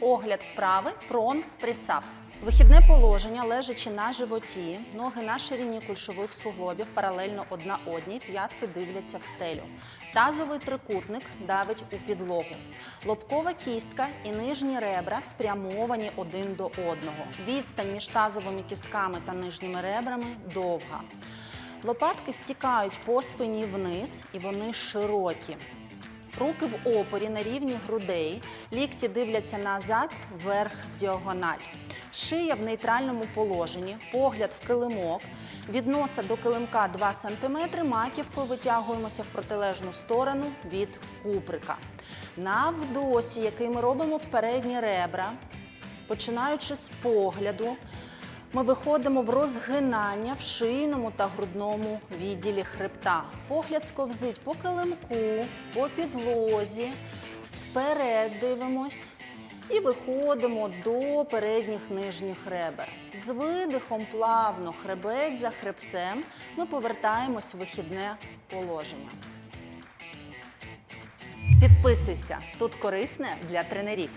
Огляд вправи прон присап. Вихідне положення, лежачи на животі, ноги на ширині кульшових суглобів паралельно одна одній, п'ятки дивляться в стелю. Тазовий трикутник давить у підлогу. Лобкова кістка і нижні ребра спрямовані один до одного. Відстань між тазовими кістками та нижніми ребрами довга. Лопатки стікають по спині вниз і вони широкі. Руки в опорі на рівні грудей, лікті дивляться назад, вверх в діагональ. Шия в нейтральному положенні, погляд в килимок. Від носа до килимка 2 см, маківкою витягуємося в протилежну сторону від куприка. На вдосі, який ми робимо в передні ребра, починаючи з погляду, ми виходимо в розгинання в шийному та грудному відділі хребта. Погляд сковзить по килимку, по підлозі, вперед дивимось і виходимо до передніх нижніх ребер. З видихом плавно хребець за хребцем ми повертаємось в вихідне положення. Підписуйся, тут корисне для тренерів.